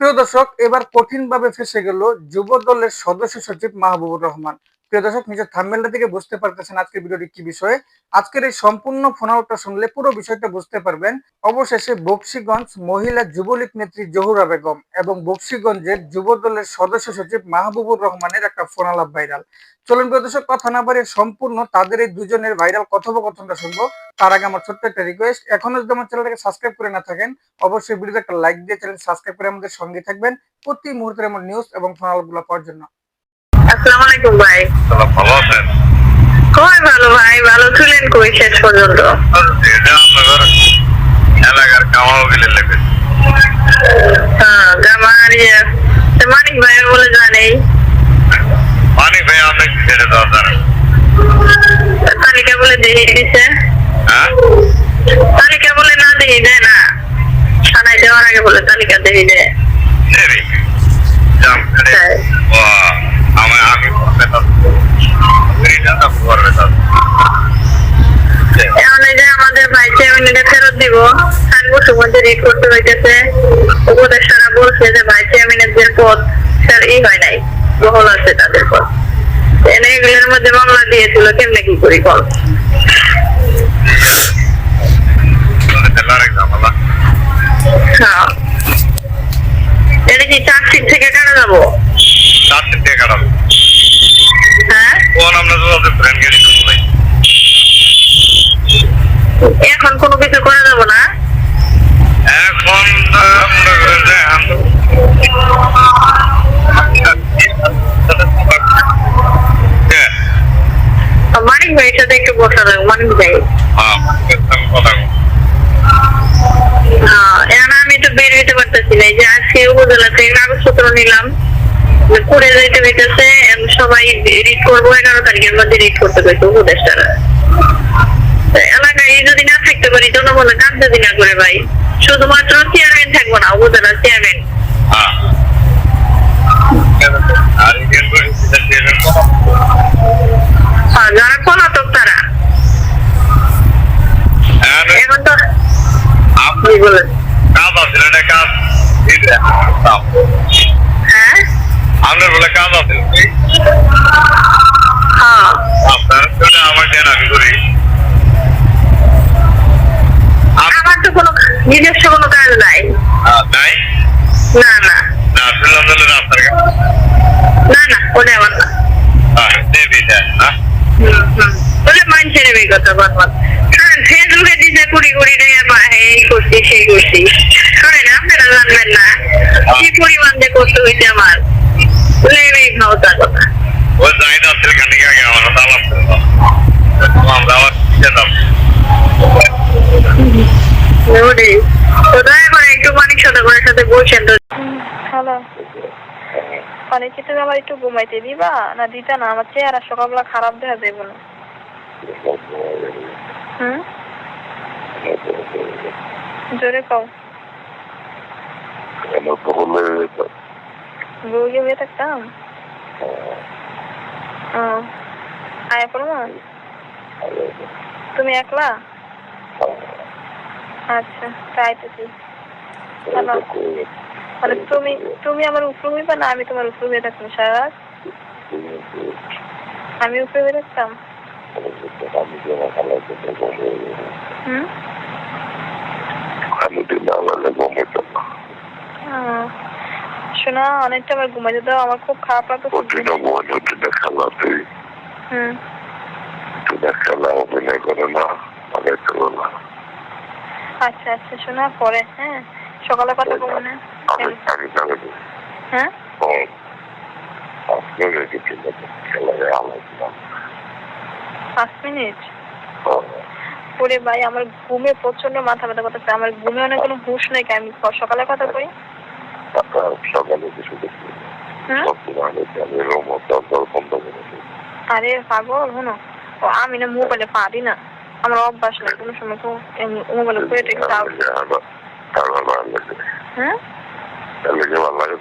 প্রিয় দর্শক, এবার কঠিনভাবে ফেসে গেল যুব দলের সদস্য সচিব মাহবুবুর রহমান। প্রিয় দর্শক, নিজের থাম্বেলটা থেকে বুঝতে পারতেছেন আজকের ভিডিওটি কি বিষয়ে। আজকের এই সম্পূর্ণ ফোনাউটটা শুনলে পুরো বিষয়টা বুঝতে পারবেন। অবশেষে বক্সিগঞ্জ মহিলা যুবলীগ নেত্রী জহুরা বেগম এবং বক্সিগঞ্জের যুব দলের সদস্য সচিব মাহবুবুর রহমানের একটা ফোনালাপ ভাইরাল। চলুন দর্শক কথা না বাড়িয়ে সম্পূর্ণ তাদের এই দুজনের ভাইরাল কথোপকথনটা শুনব। তার আগে আমার ছোট্ট একটা রিকোয়েস্ট এখনও যদি আমার চ্যানেলটাকে সাবস্ক্রাইব করে না থাকেন অবশ্যই ভিডিওতে একটা লাইক দিয়ে চ্যানেল সাবস্ক্রাইব করে আমাদের সঙ্গে থাকবেন প্রতি মুহূর্তের এমন নিউজ এবং ফোনালাপগুলো পাওয়ার জন্য। আসসালামু আলাইকুম ভাই। ভালো আছেন? কই ভালো ভাই ভালো ছিলেন কই শেষ পর্যন্ত? এলাকার কামাল গেলে লেগে। হ্যাঁ আমার ইয়ে মানিক ভাইয়ের বলে জানেই। পানি ভাই ছেড়ে দেওয়া জানেন তালিকা বলে দিয়ে দিছে তালিকা বলে না দিয়ে দেয় না। থানায় যাওয়ার আগে বলে তালিকা দিয়ে। দেয় দেরি জাম করে। ও আমি আমি পেতাম রিটার্ন আপ করবে তার এখন এই যে আমাদের ভাই চেয়ারম্যানকে ফেরত দিব বছর মধ্যে রিট করতে হইতেছে। উপদেষ্টারা বলছে যে ভাই চেয়ারম্যানের যে পদ স্যার ই হয় নাই। বহল আছে তাদের পদ। এনে এগুলোর মধ্যে মামলা দিয়েছিল কেমনে কি করি কল হ্যাঁ। এটা কি চাকরির থেকে কাটা যাব? চার থেকে কাটাবো হ্যাঁ কোন আমরা তো আপনার ফ্রেন্ড তো ভাই এখন কোনো কিছু করা যাব না এখন আহ, মনে করেন যে হ্যাঁ মানিক ভাইয়ের সাথে একটু বসা লাগবে মানিক ভাই। হ্যাঁ আমি কথা। হ্যাঁ আমি তো বের হইতে পারতেছি না। যে আজকে উপজেলা থেকে কাগজপত্র নিলাম করে যাইতে হইতেছে সবাই রিড করব এগারো তারিখের মধ্যে রিড করতে পেরেছে উপদেষ্টারা। এলাকায় যদি না থাকতে পারি জনগণের কাজ যদি না করে ভাই শুধুমাত্র চেয়ারম্যান থাকব না উপজেলার চেয়ারম্যান হ্যাঁ যারা আপনি কি কাজ আছে এটা কাজ হ্যাঁ? আপনার বলে কাজ আছে। হ্যাঁ। আপনার আমার দেন আমি করি আমার তো কোনো নিজস্ব কোনো কাজ নাই। নাই? না না। না শুনলাম তাহলে রাস্তার না না ওটা আমার না। দেবি হুম। ওটা মানছে রে কথা বারবার হ্যাঁ ফেসবুকে দিছে কুড়ি কুড়ি করতে হয়েছে আমার। লেবে খাও তার কথা। ওই জাহিদ আসছিল খানিক আগে আমার যেতাম একটু মানিক সাথে সাথে বলছেন তো। হ্যালো। মানে কি তুমি আমার একটু ঘুমাইতে দিবা? না দিতা না আমার চেহারা সকালবেলা খারাপ দেখা যাবে না। হুম? জোরে কও। বউকে হয়ে থাকতাম আয়া পড়ব তুমি একলা আচ্ছা তাই তো মানে তুমি তুমি আমার উপরে হইবা না আমি তোমার উপরে হয়ে থাকব সারা? আমি উপরে হয়ে থাকতাম হুম শোনা অনেকটা আমার দাও আমার খুব খারাপ লাগতো হুম। আচ্ছা আচ্ছা শোনা পরে হ্যাঁ? সকালে কথা বলব না? হ্যাঁ। পাঁচ মিনিট? ওরে ভাই আমার ঘুমে প্রচণ্ড মাথা ব্যথা করতেছে। আমার ঘুমে অনেক কোনো হুশ নেই আমি সকালে কথা কই? সকালে কিছু দেখি আরে পাগল শোনো। আমি না মোবাইলে পারি না। আমার অভ্যাস নেই কোনো সময় তো মোবাইলে করে টেকে যাও। তারপর ভালো লাগে? হ্যাঁ? তাহলে কি ভালো লাগে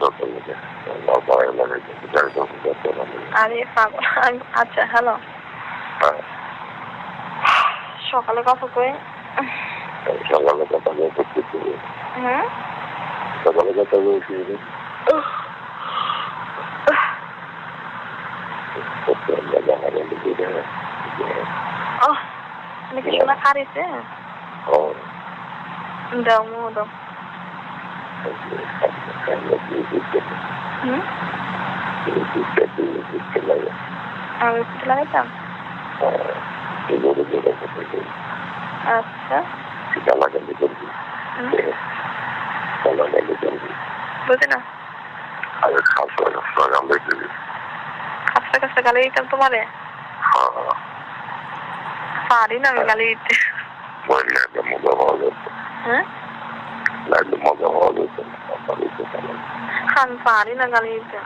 তত লাগে ভালো লাগে যাই তত তত লাগে আরে পাগল আমি আচ্ছা হ্যালো হ্যাঁ সকালে কথা কই সকালে কথা বলতে কিছু হুম সকালে কথা বলছি ও নাকি সোনা কারিছে দাও মো দাও হুম আমি একটু লাগাইতাম আচ্ছা হুম, বুঝি না কাছটা কাছটা গালি দিতাম তোমারে পারি না আমি গালি দিতে হ্যাঁ আমি পারি না গালি দিতে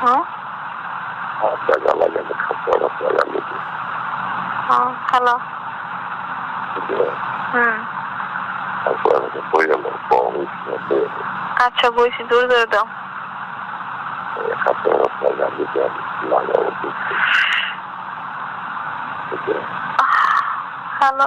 হ্যাঁ আগলে যাবে কা হ্যাঁ হ্যাঁ হ্যালো হুম আচ্ছা বলছি জোরে জোরে দাও হ্যালো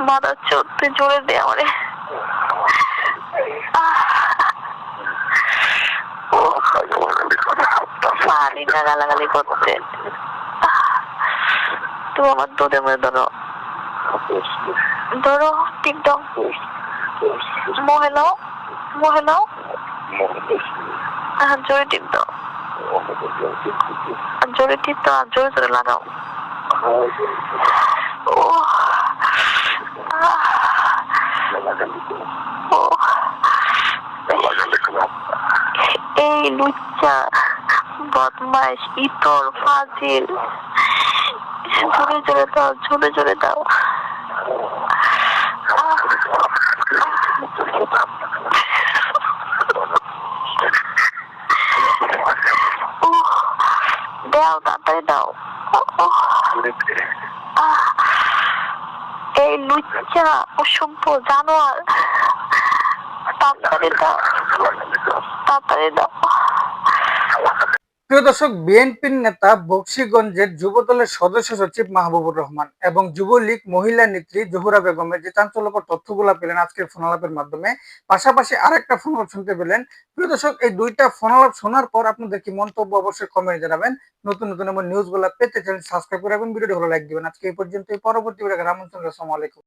মাথা চড়তে জোরে দে গালাগালি করতে। তুমি আমার দুধে মধ্যে ধরো। ধরো দাও। মহেলাও মহেলাও হ্যাঁ জোরে টিপ দাও। জোরে টিপ দাও, আর জোরে জোরে লাগাও। এই লুচ্চা বদমাইশ ইতর ফাজিল। জোরে জোরে দাও জোরে জোরে দাও উহ, দাও তাড়াতাড়ি দাও আহ, এই লুচ্চা অসভ্য জানোয়ার। তাড়াতাড়ি দাও। তাড়াতাড়ি দাও। প্রিয় দর্শক, বিএনপির নেতা বক্সিগঞ্জের যুব দলের সদস্য সচিব মাহবুবুর রহমান এবং যুবলীগ মহিলা নেত্রী জহুরা বেগমের যে চাঞ্চল্যকর তথ্যগুলো পেলেন আজকের ফোন আলাপের মাধ্যমে, পাশাপাশি আরেকটা ফোন আলাপ শুনতে পেলেন। প্রিয় দর্শক, এই দুইটা ফোন আলাপ শোনার পর আপনাদের কি মন্তব্য অবশ্যই কমেন্টে জানাবেন। নতুন নতুন এমন নিউজগুলো পেতে চ্যানেল সাবস্ক্রাইব করে রাখবেন, ভিডিওটি ভালো লাইক দিবেন। আজকে এই পর্যন্ত পরবর্তী ভিডিও রামচন্দ্র আসসালামু আলাইকুম।